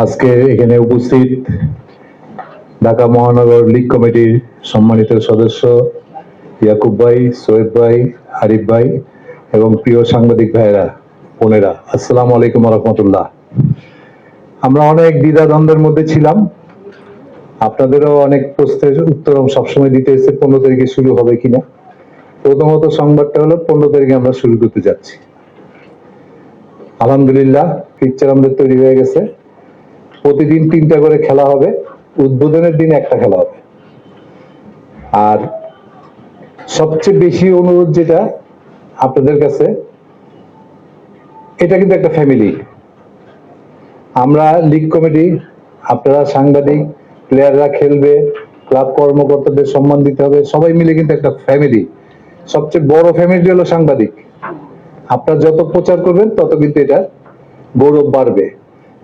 আজকে এখানে উপস্থিত ঢাকা মহানগর লীগ কমিটির সম্মানিত সদস্য ইয়াকুব ভাই সোয়েব ভাই, আরিফ ভাই এবং প্রিয় সাংবাদিক ভাইয়েরা, বোনেরা, আসসালামু আলাইকুম রহমতুল্লাহ আমরা অনেক দ্বিধাদ্বন্দ্বের মধ্যে ছিলাম। আপনাদেরও অনেক প্রশ্নের উত্তর সবসময় দিতে এসে পনেরো তারিখে শুরু হবে কিনা। প্রথমত সংবাদটা হলো, পনেরো তারিখে আমরা শুরু করতে যাচ্ছি। আলহামদুলিল্লাহ পিকচার আমাদের তৈরি হয়ে গেছে। প্রতিদিন তিনটা করে খেলা হবে, উদ্বোধনের দিন একটা খেলা হবে। আর সবচেয়ে বেশি অনুরোধ যেটা আপনাদের কাছে, এটা কিন্তু একটা ফ্যামিলি আমরা লিগ কমিটি আপনারা সাংবাদিক প্লেয়াররা খেলবে ক্লাব কর্মকর্তাদের সম্মান দিতে হবে, সবাই মিলে কিন্তু একটা ফ্যামিলি সবচেয়ে বড় ফ্যামিলি হলো সাংবাদিক। আপনারা যত প্রচার করবেন, তত কিন্তু এটা গৌরব বাড়বে।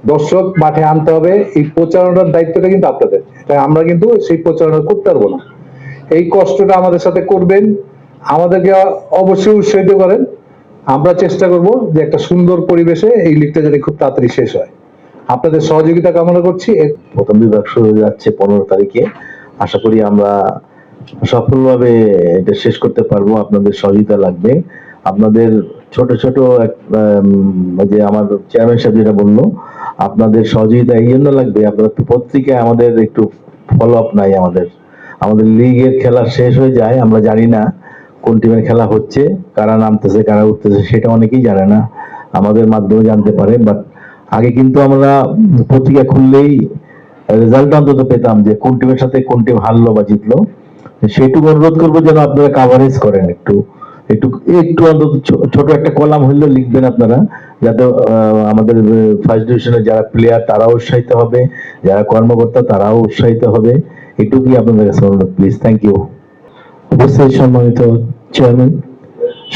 দর্শক মাঠে আনতে হবে। এই প্রচারণার দায়িত্বটা কিন্তু আপনাদের। এটা আমরা কিন্তু সেই প্রচারণা করতে পারব না। এই কষ্টটা আমাদের সাথে করবেন। আমাদেরকে অবশ্যই উৎসাহিত করেন। আমরা চেষ্টা করব যে একটা সুন্দর পরিবেশে এই লিগটা যাতে খুব তাড়াতাড়ি শেষ হয়। আপনাদের সহযোগিতা কামনা করছি। প্রথম বিভাগ শুরু হয়ে যাচ্ছে পনেরো তারিখে। আশা করি আমরা সফলভাবে এটা শেষ করতে পারব। আপনাদের সহযোগিতা লাগবে। আপনাদের ছোট ছোট যে আমার চেয়ারম্যান সাহেব যেটা বলল আপনাদের সহযোগিতা এই জন্য লাগবে, আপনার পত্রিকায় আমাদের একটু ফলো আপ নাই আমাদের। আমাদের লিগের খেলা শেষ হয়ে যায়, আমরা জানি না কোন টিমের খেলা হচ্ছে, কারা নামতেছে, কারা উঠতেছে, সেটা অনেকেই জানে না, আমাদের মাধ্যমে জানতে পারে বাট আগে কিন্তু আমরা পত্রিকা খুললেই রেজাল্ট অন্তত পেতাম যে কোন টিমের সাথে কোন টিম হারলো বা জিতলো। সেটুকু অনুরোধ করব যেন আপনারা কাভারেজ করেন একটু। একটু একটু অন্তত ছোট একটা কলাম হইলেও লিখবেন আপনারা, যাতে আমাদের ফার্স্ট ডিভিশনে যারা প্লেয়ার তারাও উৎসাহিত হবে, যারা কর্মকর্তা তারাও উৎসাহিত হবে। একটু কি আপনাদের কাছে অনুরোধ প্লিজ থ্যাংক ইউ উপস্থিত সম্মানিত চেয়ারম্যান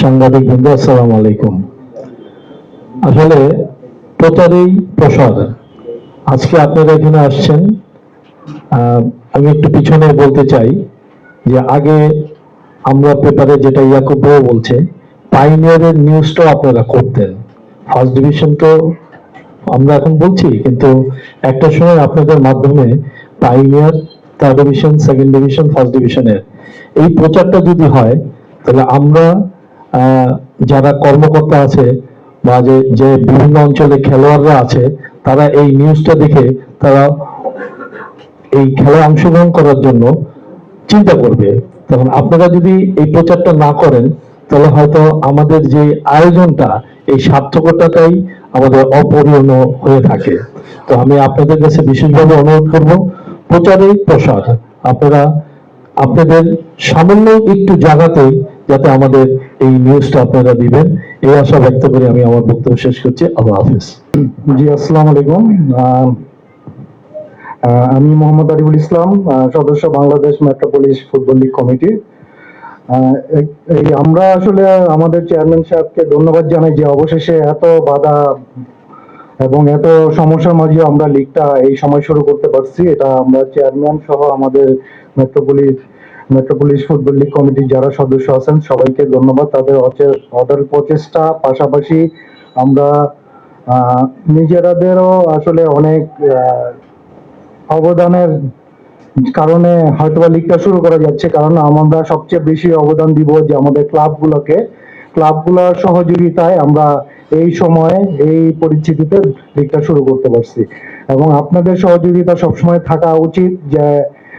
সাংবাদিক বৃন্দ, আসসালাম আলাইকুম। আসলে প্রচারেই প্রসার। আজকে আপনারা এখানে আসছেন আমি একটু পিছনে বলতে চাই যে আগে আমরা পেপারে যেটা ইয়াকুব বলছে পাইনিয়ারের নিউজটাও আপনারা করতেন। ফার্স্ট ডিভিশন তো আমরা এখন বলছি, কিন্তু একটা সময় আপনাদের মাধ্যমে pioneer third division second division first ডিভিশনের এই প্রচারটা যদি হয়, তাহলে আমরা যারা কর্মকর্তা আছে বা যে যে বিভিন্ন অঞ্চলে খেলোয়াড়রা আছে, তারা এই নিউজটা দেখে তারা এই খেলায় অংশগ্রহণ করার জন্য চিন্তা করবে। তখন আপনারা যদি এই প্রচারটা না করেন, তাহলে হয়তো আমাদের যে আয়োজনটা, এই সার্থকতাটাই আমাদের অপরিণত হয়ে থাকে। তো আমি আপনাদের কাছে বিশেষভাবে অনুরোধ করব প্রচারেই প্রসার। আপনারা, আপনাদের সামান্য একটু জায়গাতেই যাতে আমাদের এই নিউজটা আপনারা দিবেন। এই আশা ব্যক্ত করে আমি আমার বক্তব্য শেষ করছি। আল্লাহ হাফিজ। জি, আসসালামু আলাইকুম। আমি মোহাম্মদ আরিফুল ইসলাম সদস্য Bangladesh metropolis football league committee আমরা আসলে আমাদের চেয়ারম্যান সাহেবকে ধন্যবাদ জানাই যে অবশেষে এত বাধা এবং এত সমস্যার মাঝে আমরা লিগটা এই সময় শুরু করতে পারছি। এটা আমরা চেয়ারম্যান সহ আমাদের মেট্রোপলিস মেট্রোপলিস ফুটবল লীগ কমিটির যারা সদস্য আছেন, সবাইকে ধন্যবাদ। তাদের অটল প্রচেষ্টা, পাশাপাশি আমরা নিজেরাদেরও আসলে অনেক অবদানের কারণে হয়তোবা লিগটা শুরু করা যাচ্ছে, কারণ আমরা সবচেয়ে বেশি অবদান দিব যে আমাদের ক্লাবগুলোকে ক্লাবগুলোর সহযোগিতায় আমরা এই সময়ে এই পরিস্থিতিতে লিগটা শুরু করতে পারছি। এবং আপনাদের সহযোগিতা সবসময় থাকা উচিত যে,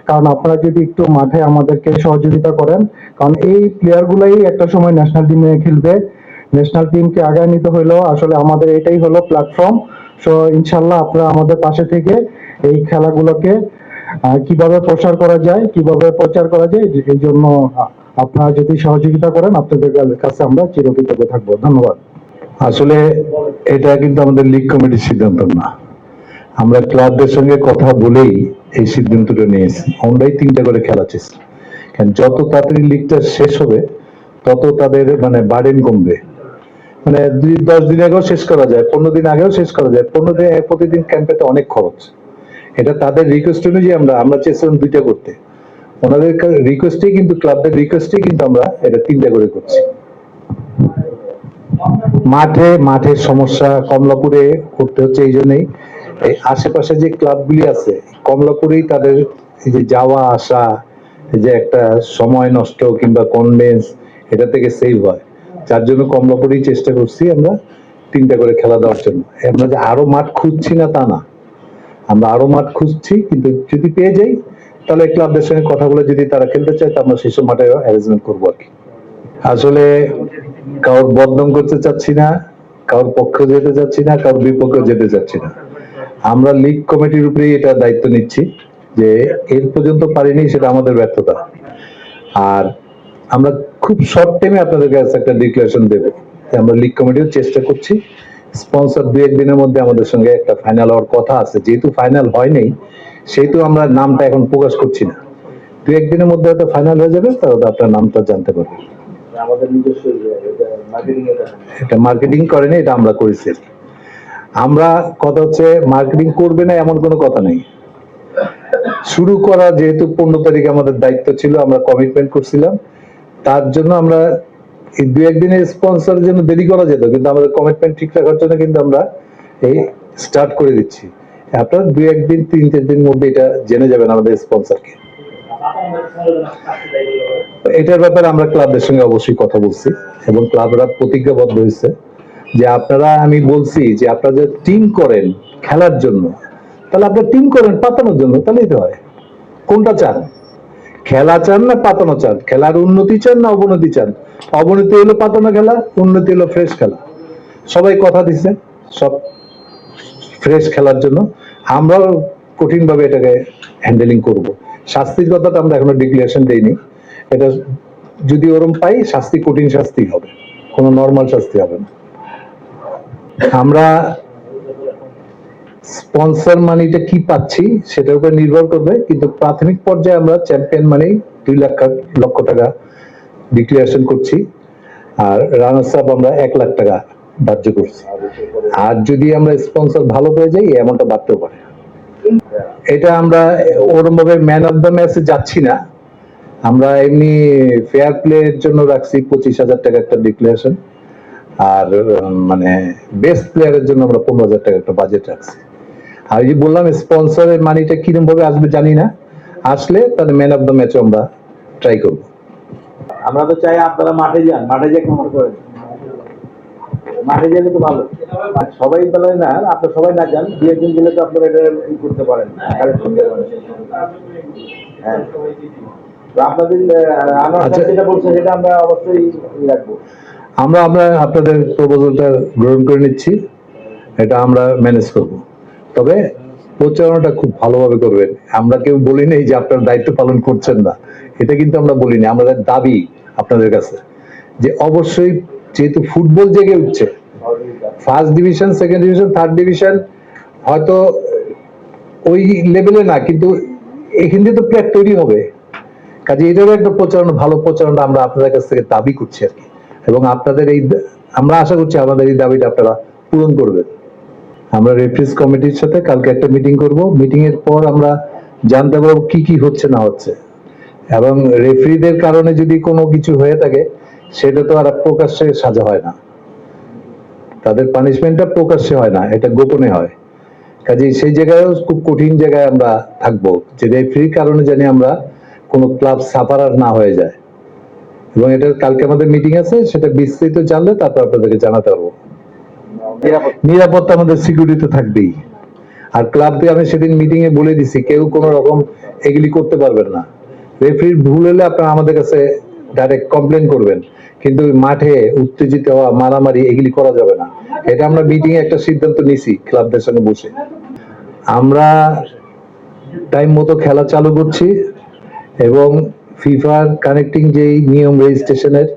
কারণ আপনারা যদি একটু মাঠে আমাদেরকে সহযোগিতা করেন, কারণ এই প্লেয়ারগুলাই একটা সময় ন্যাশনাল টিমে খেলবে। ন্যাশনাল টিমকে আগায় নিতে হলেও আসলে আমাদের এটাই হলো প্ল্যাটফর্ম সো ইনশাল্লাহ আপনারা আমাদের পাশে থেকে এই খেলাগুলোকে কীভাবে প্রসার করা যায়, কীভাবে প্রচার করা যায় এই জন্য আপনারা যদি সহযোগিতা করেন, আপনাদের কাছে আমরা চিরকৃতজ্ঞ থাকব। ধন্যবাদ। আসলে এটা কিন্তু আমাদের লীগ কমিটির সিদ্ধান্ত না। আমরা ক্লাবদের সঙ্গে কথা বলেই এই সিদ্ধান্তটা নিয়েছি। আমরাই তিনটা করে খেলা চেয়েছি কারণ যত তাড়াতাড়ি লিগটা শেষ হবে, তত তাদের মানে বার্ডেন কমবে। মানে দুই, দশ দিন আগেও শেষ করা যায়, পনেরো দিন আগেও শেষ করা যায়, পনেরো দিন, প্রতিদিন ক্যাম্পেতে অনেক খরচ। এটা তাদের রিকোয়েস্ট অনুযায়ী আমরা আমরা চেয়েছিলাম দুইটা করতে। ওনাদের রিকোয়েস্টেই কিন্তু, ক্লাবদের রিকোয়েস্টেই কিন্তু আমরা এটা তিনটা করে করছি। মাঠে, মাঠের সমস্যা, কমলাপুরে করতে হচ্ছে এই জন্যই। এই আশেপাশে যে ক্লাবগুলি আছে, কমলাপুরেই তাদের এই যে যাওয়া, আসা যে একটা সময় নষ্ট কিংবা কনভেন্স এটা থেকে সেভ হয়। যার জন্য কমলাপুরেই চেষ্টা করছি আমরা তিনটা করে খেলা দেওয়ার জন্য। আমরা যে আরও মাঠ খুঁজছি না তা না। আমরা আরও মাঠ খুঁজছি, কিন্তু যদি পেয়ে যাই, তাহলে ক্লাবদের সঙ্গে কথা বলে যদি তারা খেলতে চায়, তা আমরা সেসব মাঠে অ্যারেঞ্জমেন্ট করব আর কি। আসলে কারোর বদনাম করতে চাচ্ছি না, কারোর পক্ষে যেতে চাচ্ছি না, কারোর বিপক্ষে যেতে চাচ্ছি না। আমরা লিগ কমিটির উপরেই এটা দায়িত্ব নিচ্ছি যে এর পর্যন্ত পারিনি সেটা আমাদের ব্যর্থতা। আর আমরা খুব শর্ট টাইমে আপনাদের কাছে একটা ডিক্লারেশন দেবো। আমরা লিগ কমিটিও চেষ্টা করছি। স্পন্সর দু একদিনের মধ্যে আমাদের সঙ্গে একটা ফাইনাল হওয়ার কথা আছে। যেহেতু ফাইনাল হয়নি সেহেতু আমরা নামটা এখন প্রকাশ করছি না। দু একদিনের মধ্যে হয়তো ফাইনাল হয়ে যাবে তাহলে আপনার নামটা জানতে পারবেন। এটা এটা মার্কেটিং করেনি এটা আমরা করেছি আমরা কথা হচ্ছে মার্কেটিং করবে না এমন কোনো কথা নেই। শুরু করা যেহেতু পনেরো তারিখে আমাদের দায়িত্ব ছিল আমরা কমিটমেন্ট করছিলাম। তার জন্য আমরা দু একদিনের স্পন্সরের জন্য দেরি করা যেত, কিন্তু আমাদের কমিটমেন্ট ঠিক রাখার জন্য কিন্তু আমরা এই স্টার্ট করে দিচ্ছি। আপনারা দু একদিন, তিন, চার দিন মধ্যে এটা জেনে যাবেন আমাদের স্পন্সরকে এটার ব্যাপারে আমরা ক্লাবদের সঙ্গে অবশ্যই কথা বলছি, এবং ক্লাবরা প্রতিজ্ঞাবদ্ধ হয়েছে যে আপনারা, আমি বলছি যে আপনারা যে টিম করেন খেলার জন্য, তাহলে আপনারা টিম করেন, পাতানোর জন্য, তাহলেই তো হয়। কোনটা চান? খেলা চান না, পাতানো চান? খেলার উন্নতি চান না, অবনতি চান? অবনতি হলো পাতানো খেলা, উন্নতি হলো ফ্রেশ খেলা। সবাই কথা দিচ্ছে সব ফ্রেশ খেলার জন্য। আমরাও কঠিনভাবে এটাকে হ্যান্ডেলিং করব। শাস্তির কথাটা আমরা এখনও ডিক্লারেশন দেইনি। এটা যদি ওরম পাই, শাস্তি কঠিন শাস্তি হবে। কোনো নর্মাল শাস্তি হবে না। আমরা স্পন্সর মানিটা কি পাচ্ছি সেটার উপর নির্ভর করবে, কিন্তু প্রাথমিক পর্যায়ে আমরা চ্যাম্পিয়ন মানি দুই লাখ লক্ষ টাকা ডিক্লারেশন করছি, আর রানার্স আপ আমরা এক লাখ টাকা ধার্য করছি। আর যদি আমরা স্পন্সর ভালো পেয়ে যাই এমনটা বাড়তেও পারে। এটা আমরা ওরম ভাবে ম্যান অফ দ্য ম্যাচে যাচ্ছি না। আমরা এমনি ফেয়ার প্লে এর জন্য রাখছি পঁচিশ হাজার টাকা একটা ডিক্লারেশন আর মানে বেস্ট প্লেয়ারের জন্য আমরা পনেরো হাজার টাকা একটা বাজেট রাখছি। আর এই যে বললাম স্পন্সরের মানিটা কিরম ভাবে আসবে জানি না। আসলে তাহলে ম্যান অফ দ্য ম্যাচও আমরা ট্রাই করব। আমরা তো চাই আপনারা মাঠে যান মাঠে যেয়ে কভার করেন। মাঠে গেলে তো ভালো। সবাই তাহলে না আপনার সবাই না যান দু একদিন গেলে তো আপনারা এটা ই করতে পারেন কালেক্ট করতে পারেন। হ্যাঁ। আপনাদের আচ্ছা। যেটা বলছে সেটা আমরা অবশ্যই রাখব। আমরা আমরা আপনাদের প্রপোজালটা গ্রহণ করে নিচ্ছি। এটা আমরা ম্যানেজ করব। তবে প্রচারণাটা খুব ভালোভাবে করবেন। আমরা কেউ বলি নাই যে আপনার দায়িত্ব পালন করছেন না। এটা কিন্তু আমরা বলিনি আমাদের দাবি আপনাদের কাছে। যে অবশ্যই যেহেতু ফুটবল জেগে উঠছে first division second division third division হয়তো ওই লেভেলে না, কিন্তু এখান থেকে তো প্লেয়ার তৈরি হবে। কাজে এটারও একটা প্রচারণা, ভালো প্রচারণা আমরা আপনাদের কাছ থেকে দাবি করছি আর কি। এবং আপনাদের এই, আমরা আশা করছি আমাদের এই দাবিটা আপনারা পূরণ করবেন। আমরা রেফারেন্স কমিটির সাথে কালকে একটা মিটিং করব। মিটিং এর পর আমরা জানতে পারব কি কি হচ্ছে, না হচ্ছে। এবং রেফারিদের কারণে যদি কোনো কিছু হয়ে থাকে, সেটা তো আর প্রকাশ্যে সাজা হয় না। তাদের পানিশমেন্টটা প্রকাশ্যে হয় না, এটা গোপনে হয়। কাজে সেই জায়গায়ও খুব কঠিন জায়গায় আমরা থাকব, যে রেফারির কারণে জানি আমরা কোনো ক্লাব সাফারার না হয়ে যায়। এবং এটা কালকে আমাদের মিটিং আছে, সেটা বিস্তৃত জানলে তারপর আপনাদেরকে জানাতে পারব। নিরাপত্তা। আমাদের সিকিউরিটি থাকবেই। আর ক্লাব থেকে আমি সেদিন মিটিং এ বলে দিছি, কেউ কোনো রকম এগুলি করতে পারবেন না। রেফারির ভুল হলে আপনারা আমাদের কাছে ডাইরেক্ট কমপ্লেন করবেন। কিন্তু মাঠে উত্তেজিত হওয়া, মারামারি এগুলি করা যাবে না। এটা আমরা মিটিং এ একটা সিদ্ধান্ত নিছি ক্লাবদের সঙ্গে বসে। আমরা টাইম মতো খেলা চালু করছি এবং ফিফার কানেক্টিং যেই নিয়ম রেজিস্ট্রেশনের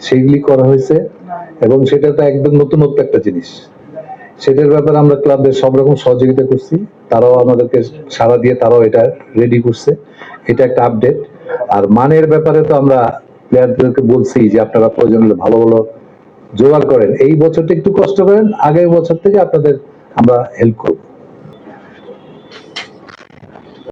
সেগুলি করা হয়েছে। এবং সেটা তো একদম নতুনত্ব একটা জিনিস। সেটার ব্যাপারে আমরা ক্লাবদের সব রকম সহযোগিতা করছি। তারাও আমাদেরকে সাড়া দিয়ে তারাও এটা রেডি করছে। এটা একটা আপডেট আর মানের ব্যাপারে তো আমরা প্লেয়ারদেরকে বলছি যে আপনারা প্রয়োজন হলে ভালো ভালো জোগাড় করেন। এই বছরটা একটু কষ্ট করেন, আগের বছর থেকে আপনাদের আমরা হেল্প করব।